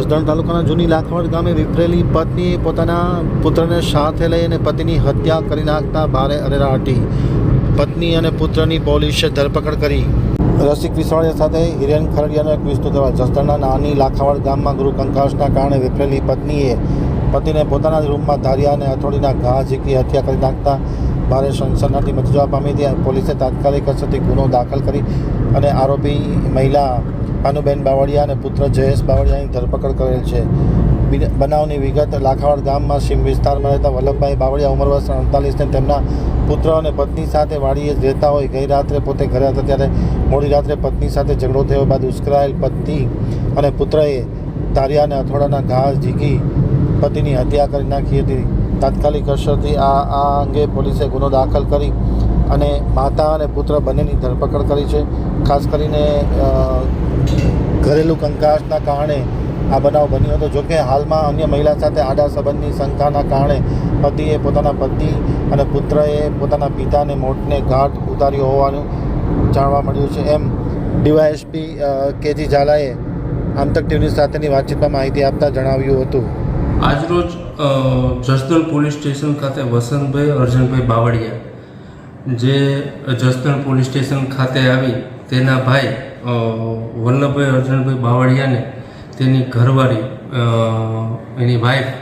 જસદણ તાલુકાના જૂની લાખવડ ગામે વિફરેલી પત્નીએ પોતાના પુત્રને સાથે લઈ અને પતિની હત્યા કરી નાખતા ભારે અરેરાટી પત્ની અને પુત્રની પોલીસે ધરપકડ કરી. રસિક વિસવાડિયા સાથે હિરેન ખરડિયાનો એક વિસ્તૃત અહેવાલ. જસદણના નાની લાખાવડ ગામમાં ગૃહકંકાશના કારણે વિફરેલી પત્નીએ પતિને પોતાના રૂમમાં ધાર્યા અને હથોડીના ઘા ઝીકી હત્યા કરી નાખતા ભારે સનસનાટી મચી જવા પામી હતી. પોલીસે તાત્કાલિક અસરથી ગુનો દાખલ કરી અને આરોપી મહિલા ભાનુબેન બાવળિયા અને પુત્ર જયેશ બાવળિયાની ધરપકડ કરેલ છે. બિન- બનાવની વિગત લાખાવાડ ગામમાં સીમ વિસ્તારમાં રહેતા વલ્લભભાઈ બાવળિયા ઉંમર વર્ષ અડતાલીસને તેમના પુત્ર અને પત્ની સાથે વાડીએ રહેતા હોય. ગઈ રાત્રે પોતે ઘરે હતા ત્યારે મોડી રાત્રે પત્ની સાથે ઝઘડો થયો બાદ ઉશ્કરાયેલ પત્ની અને પુત્રએ તારિયા અથોડાના ઘા ઝીકી પતિની હત્યા કરી નાખી હતી. તાત્કાલિક અસરથી આ આ અંગે પોલીસે ગુનો દાખલ કરી અને માતા અને પુત્ર બંનેની ધરપકડ કરી છે. ખાસ કરીને ઘરેલું કંકાસના કારણે આ બનાવ બન્યો હતો. જોકે હાલમાં અન્ય મહિલા સાથે આડા સંબંધની શંકાના કારણે પતિએ પોતાના પતિ અને પુત્રએ પોતાના પિતાને મોતને ઘાટ ઉતાર્યો હોવાનું જાણવા મળ્યું છે. એમ ડીવાયએસપી કેજી ઝાલાએ આંતક ટીવી સાથેની વાતચીતમાં માહિતી આપતા જણાવ્યું હતું. આજરોજ જસદણ પોલીસ સ્ટેશન ખાતે વસંતભાઈ, અર્જનભાઈ બાવળિયા જે જસદણ પોલીસ સ્ટેશન ખાતે આવી, તેના ભાઈ વલ્લભભાઈ, અર્જુનભાઈ બાવળિયાને તેની ઘરવાળી એની વાઈફ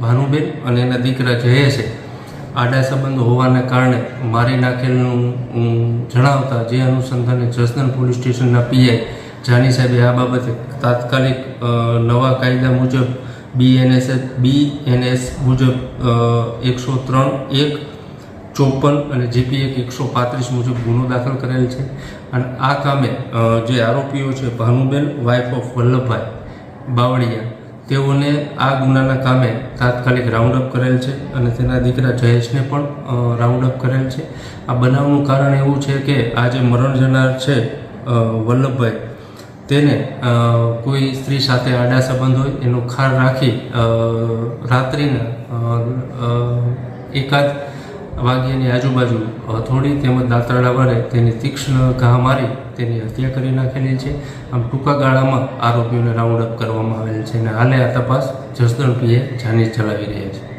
ભાનુબેન અને એના દીકરા જયેશે. આડા સંબંધ હોવાના કારણે મારી નાખેલનું જણાવતા જે અનુસંધાને જસદણ પોલીસ સ્ટેશનના પીઆઈ જાની સાહેબે આ બાબતે તાત્કાલિક નવા કાયદા મુજબ બીએનએસ બીએનએસ મુજબ એકસો ત્રણ એક ચોપન અને જીપી એક એકસો પાંત્રીસ મુજબ ગુનો દાખલ કરેલ છે. અને આ કામે જે આરોપીઓ છે, ભાનુબેન વાઇફ ઓફ વલ્લભભાઈ બાવળિયા, તેઓને આ ગુનાના કામે તાત્કાલિક રાઉન્ડ અપ કરેલ છે અને તેના દીકરા જયેશને પણ રાઉન્ડ અપ કરેલ છે. આ બનાવનું કારણ એવું છે કે આ જે મરણ જનાર છે વલ્લભભાઈ, તેને કોઈ સ્ત્રી સાથે આડા સંબંધ હોય, એનો ખાર રાખી રાત્રિના એકાદ વાગ્યાની આજુબાજુ હથોડી તેમજ દાંતરડા વડે તેની તીક્ષ્ણ ઘા મારી તેની હત્યા કરી નાખેલી છે. આમ ટૂંકા ગાળામાં આરોપીઓને રાઉન્ડ અપ કરવામાં આવેલ છે અને હાલે આ તપાસ જસદણ પીએ જાની ચલાવી રહ્યા છે.